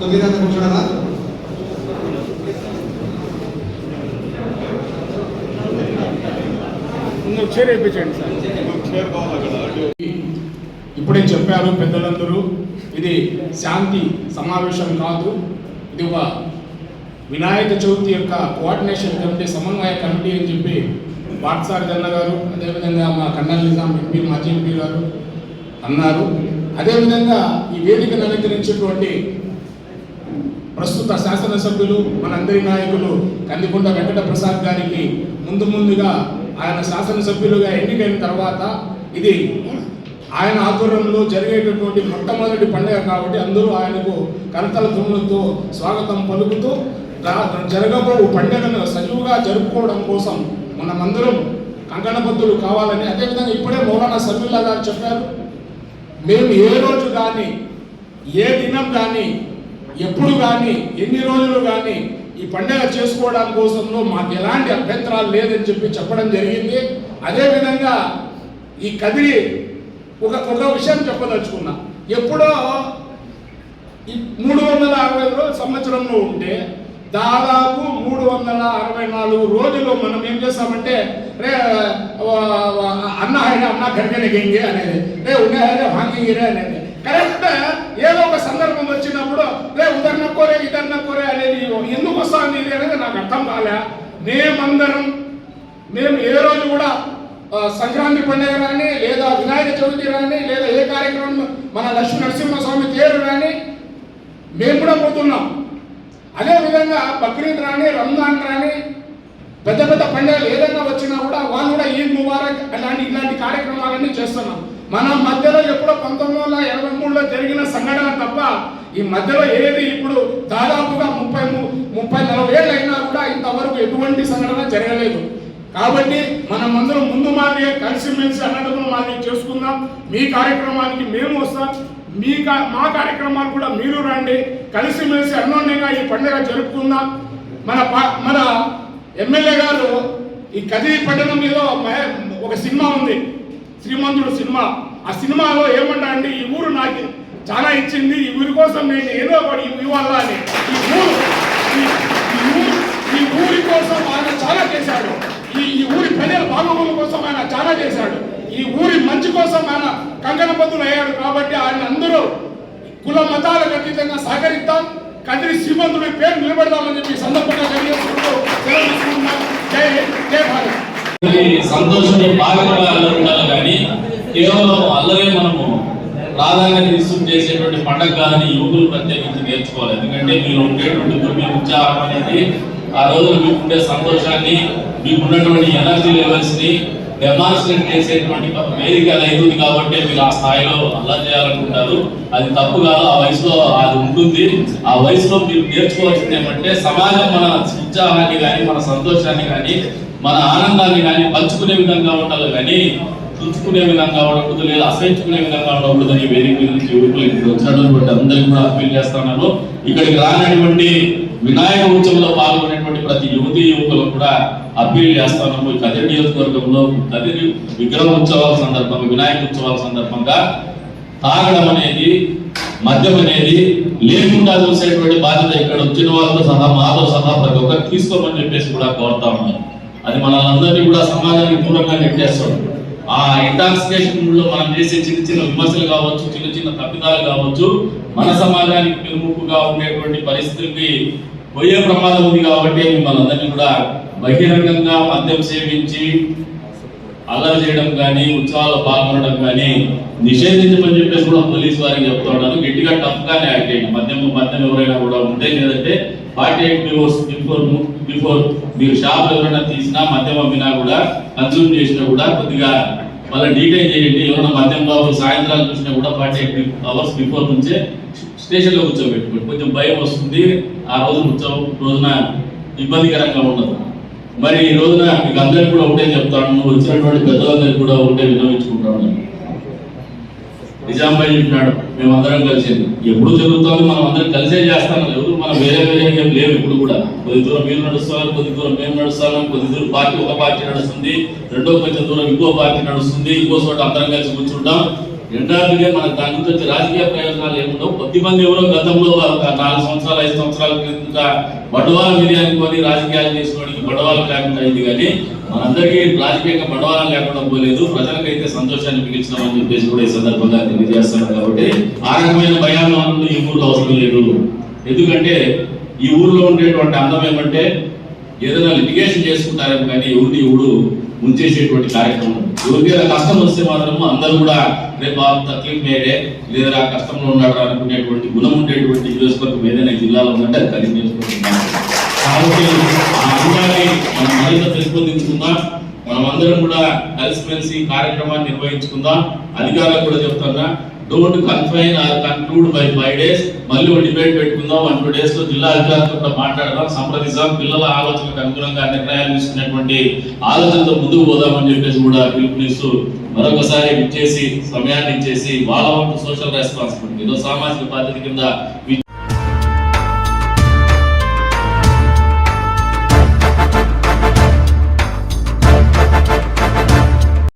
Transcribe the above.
कविता घोषणा உங்கள் சேர் எப்படி சார் ఇప్పుడే చెప్పారు పెద్దలందరూ ఇది శాంతి సమావేశం కాదు ఇది ఒక వినాయక చవితి యొక్క కోఆర్డినేషన్ కమిటీ సమన్వయ కమిటీ అని చెప్పి వాట్సారి గన్న గారు అదేవిధంగా మా కన్నల్ నిజాం ఎంపీ మాజీ ఎంపీ గారు అన్నారు. అదేవిధంగా ఈ వేదికను అలంకరించేటువంటి ప్రస్తుత శాసనసభ్యులు మనందరి నాయకులు కందికొండ వెంకట ప్రసాద్ గారికి ముందు ముందుగా ఆయన శాసనసభ్యులుగా ఎన్నికైన తర్వాత ఇది ఆయన ఆధ్వర్యంలో జరిగేటటువంటి మొట్టమొదటి పండుగ కాబట్టి అందరూ ఆయనకు కరతల తుమ్ములతో స్వాగతం పలుకుతూ జరగబో పండుగను సజీవుగా జరుపుకోవడం కోసం మనమందరం కంకణబద్ధులు కావాలని అదేవిధంగా ఇప్పుడే మౌలానా సభ్యుల్లా గారు చెప్పారు. మేము ఏ రోజు కానీ ఏ దినం కానీ ఎప్పుడు కానీ ఎన్ని రోజులు కానీ ఈ పండుగ చేసుకోవడం కోసంలో మాకు ఎలాంటి అభ్యంతరాలు లేదని చెప్పి చెప్పడం జరిగింది. అదేవిధంగా ఈ కదిరి ఒక కొత్త విషయం చెప్పదలుచుకున్నా. ఎప్పుడో మూడు వందల అరవై సంవత్సరంలో ఉంటే దాదాపు మూడు వందల అరవై నాలుగు రోజులు మనం ఏం చేస్తామంటే రే అన్న హైన అన్న గడిగన అనేది రే ఉండే హైన హాంగింగిరే అనేది. కరెక్ట్? ఏదో ఒక సందర్భం వచ్చినప్పుడు రే ఉదర్ నక్కోరే ఇదర్ కోరే అనేది ఎందుకు వస్తాను ఇది అనేది నాకు అర్థం కాలే. మేమందరం మేము ఏ రోజు కూడా సంక్రాంతి పండుగ కానీ లేదా వినాయక చవితి కానీ లేదా ఏ కార్యక్రమం మన లక్ష్మీ నరసింహస్వామి తేరు కానీ మేము కూడా పోతున్నాం. అదేవిధంగా బక్రీద్ రాని రంజాన్ రాని పెద్ద పెద్ద పండుగలు ఏదైనా వచ్చినా కూడా వాళ్ళు కూడా ఈద్ ముబారక్ అలాంటి ఇలాంటి కార్యక్రమాలన్నీ చేస్తున్నాం. మన మధ్యలో ఎప్పుడో పంతొమ్మిది వందల ఎనభై మూడులో జరిగిన సంఘటన తప్ప ఈ మధ్యలో ఏది ఇప్పుడు దాదాపుగా ముప్పై ము- ముప్పై నలభై ఏళ్ళు అయినా కూడా ఇంతవరకు ఎటువంటి సంఘటన జరగలేదు. కాబట్టి మనం అందరం ముందు మాదిరిగా కలిసిమెలిసి అన్నదమ్ముల మాదిరి చేసుకుందాం. మీ కార్యక్రమానికి మేము వస్తాం. మీ కా- మా కార్యక్రమాలు కూడా మీరు రండి. కలిసిమెలిసి అన్నోన్యంగా ఈ పండుగ జరుపుకుందాం. మన పా- మన ఎమ్మెల్యే గారు ఈ కదిరి పట్టణం మీద ఒక సినిమా ఉంది. శ్రీమంతుడు సినిమా. ఆ సినిమాలో ఏమంటా అంటే ఈ ఊరు నాకు చాలా ఇచ్చింది. ఈ ఊరి కోసం నేను ఏదో ఒకటి ఇవ్వాలా అని. ఈ ఊరు ఈ- ఊరి కోసం ఆయన చాలా చేశాడు. బాగోగుల కోసం ఆయన చాలా చేశాడు. ఈ ఊరి మంచి కోసం ఆయన కంకణబద్దులు అయ్యాడు కాబట్టి ఆయన అందరూ కుల మతాలకు అతీతంగా సహకరిద్దాం. కదిరి శ్రీమంతుడి పేరు నిలబెడదామని చెప్పి సందర్భంగా తెలియజేసుకుంటూ సెలవు జై జై భారత్. సంతోషం కానీ కేవలం అల్లరే మనము రాధాగా తీసుకుని చేసేటువంటి పండగ కాదని యువకులు ప్రత్యేకించి నేర్చుకోవాలి. ఎందుకంటే మీరు ఉండేటువంటి దుర్మి ఉత్సాహం అనేది ఆ రోజున మీకు ఉండే సంతోషాన్ని మీకు ఉన్నటువంటి ఎనర్జీ లెవెల్స్ని డెమాన్స్ట్రేట్ చేసేటువంటి వేదిక లేదు కాబట్టి మీరు ఆ స్థాయిలో అలా చేయాలనుకుంటారు. అది తప్పు కాదు ఆ వయసులో అది ఉంటుంది. ఆ వయసులో మీరు నేర్చుకోవాల్సింది ఏమంటే సమాజం మన ఉత్సాహాన్ని కానీ మన సంతోషాన్ని కానీ మన ఆనందాన్ని కానీ పంచుకునే విధంగా ఉండాలి కానీ చూసుకునే విధంగా ఉండకూడదు లేదా అసహించుకునే విధంగా ఉండకూడదు అని వేదిక మీద నుంచి యువకులు ఇక్కడ వచ్చినటువంటి అందరికీ కూడా అప్పీల్ చేస్తున్నాను ఇక్కడికి రానటువంటి వినాయక ఉత్సవంలో పాల్గొనేటువంటి ప్రతి యువతి యువకులు కూడా అప్పీల్ చేస్తాము కదిరి నియోజకవర్గంలో కదిరి విగ్రహ ఉత్సవాల సందర్భంగా వినాయక ఉత్సవాల సందర్భంగా తాగడం అనేది మద్యం అనేది లేకుండా చూసేటువంటి బాధ్యత ఇక్కడ వచ్చిన వాళ్ళతో సహా మాతో సహా ప్రతి ఒక్కరు తీసుకోమని చెప్పేసి కూడా కోరుతా ఉన్నారు అది మనందరినీ కూడా సమాజానికి దూరంగా నెట్టేస్తాడు ఆ ఇంటాక్సికేషన్లో మనం చేసే చిన్న చిన్న విమర్శలు కావచ్చు చిన్న చిన్న తప్పిదాలు కావచ్చు మన సమాజానికి పెనుముప్పుగా ఉండేటువంటి పరిస్థితులకి పోయే ప్రమాదం ఉంది కాబట్టి మిమ్మల్ని అందరినీ కూడా బహిరంగంగా మద్యం సేవించి అల్లరి చేయడం కానీ ఉత్సవాల్లో పాల్గొనడం కానీ నిషేధించమని చెప్పేసి కూడా పోలీస్ వారికి చెప్తా ఉన్నాను గట్టిగా టఫ్ గానే యాక్ట్ చేయండి. మద్యం మద్యం ఎవరైనా కూడా ఉంటే లేదంటే forty eight before before before మీరు షాప్ ఎవరైనా తీసినా మద్యం అమ్మినా కూడా కన్సూమ్ చేసినా కూడా కొద్దిగా వాళ్ళ డీటెయిల్ చేయండి. ఎవరైనా మద్యం బాబు సాయంత్రాలు చూసినా కూడా ఫార్టీ ఎయిట్ అవర్స్ బిఫోర్ నుంచే స్టేషన్లో కూర్చోబెట్టుకోండి కొంచెం భయం వస్తుంది. ఆ రోజు ఉత్సవం రోజున ఇబ్బందికరంగా ఉండదు. మరి ఈ రోజున మీకు అందరికి కూడా ఒకటే చెప్తాను నువ్వు వచ్చినటువంటి పెద్దవాళ్ళకి కూడా ఒకటే విన్నవించుకుంటాను నిజాంబాయి చెప్పినాడు మేమందరం కలిసేది ఎప్పుడు జరుగుతుంది మనం అందరం కలిసే చేస్తాం ఎవరు మనం వేరే వేరే ఏం లేవు ఇప్పుడు కూడా. కొద్ది దూరం మీరు నడుస్తున్నారు కొద్ది దూరం మేము నడుస్తాం కొద్ది దూరం పార్టీ ఒక పార్టీ నడుస్తుంది రెండో కొంచెం దూరం ఇంకో పార్టీ నడుస్తుంది ఇంకో చోట అందరం కలిసి కూర్చుంటాం. రెండాలుగా మనకు దాని నుంచి వచ్చే రాజకీయ ప్రయోజనాలు ఏముండవు. కొద్ది మంది ఎవరో గతంలో ఒక నాలుగు సంవత్సరాలు ఐదు సంవత్సరాల కింద బడవాల విజయానికి కొని రాజకీయాలు చేసుకోవడానికి బడవాలు లేకుండా అయింది కానీ మనందరికీ రాజకీయంగా బడవాలం లేకుండా పోలేదు. ప్రజలకైతే సంతోషాన్ని మిగిల్చినామని చెప్పేసి కూడా ఈ సందర్భంగా తెలియజేస్తాను కాబట్టి ఆ రకమైన భయాలను ఈ ఊర్లో అవసరం లేదు. ఎందుకంటే ఈ ఊర్లో ఉండేటువంటి అందం ఏమంటే ఏదైనా లిటిగేషన్ చేసుకుంటారేమో కానీ ఎవరిని ఎవడు ముంచేసేటువంటి కార్యక్రమం. ఎవరికైనా కష్టం వస్తే మాత్రము అందరూ కూడా రేపు బాబు తక్లీఫ్ మేడే లేదా ఆ కష్టంలో ఉన్నాడు అనుకునేటువంటి గుణం ఉండేటువంటి నియోజకవర్గం ఏదైనా జిల్లాలో ఉందంటే అది కలిగి నియోజకవర్గం. కాబట్టి ఆ మనం మరింత పెంపొందించుకుందాం. మనమందరం కూడా కలిసిమెలిసి కార్యక్రమాన్ని నిర్వహించుకుందాం. అధికారులకు కూడా చెప్తున్నా don't confine or conclude by five days మళ్ళీ ఒక డిబేట్ పెట్టుకుందాం. వన్ టూ డేస్లో జిల్లా అధికారులతో కూడా మాట్లాడదాం సంప్రదిస్తాం పిల్లల ఆలోచనకు అనుగుణంగా నిర్ణయాలు తీసుకునేటువంటి ఆలోచనతో ముందుకు పోదామని చెప్పేసి కూడా పిలుపునిస్తూ మరొకసారి ఇచ్చేసి సమయాన్ని ఇచ్చేసి వాళ్ళ వంతు సోషల్ రెస్పాన్సిబిలిటీ ఏదో సామాజిక బాధ్యత కింద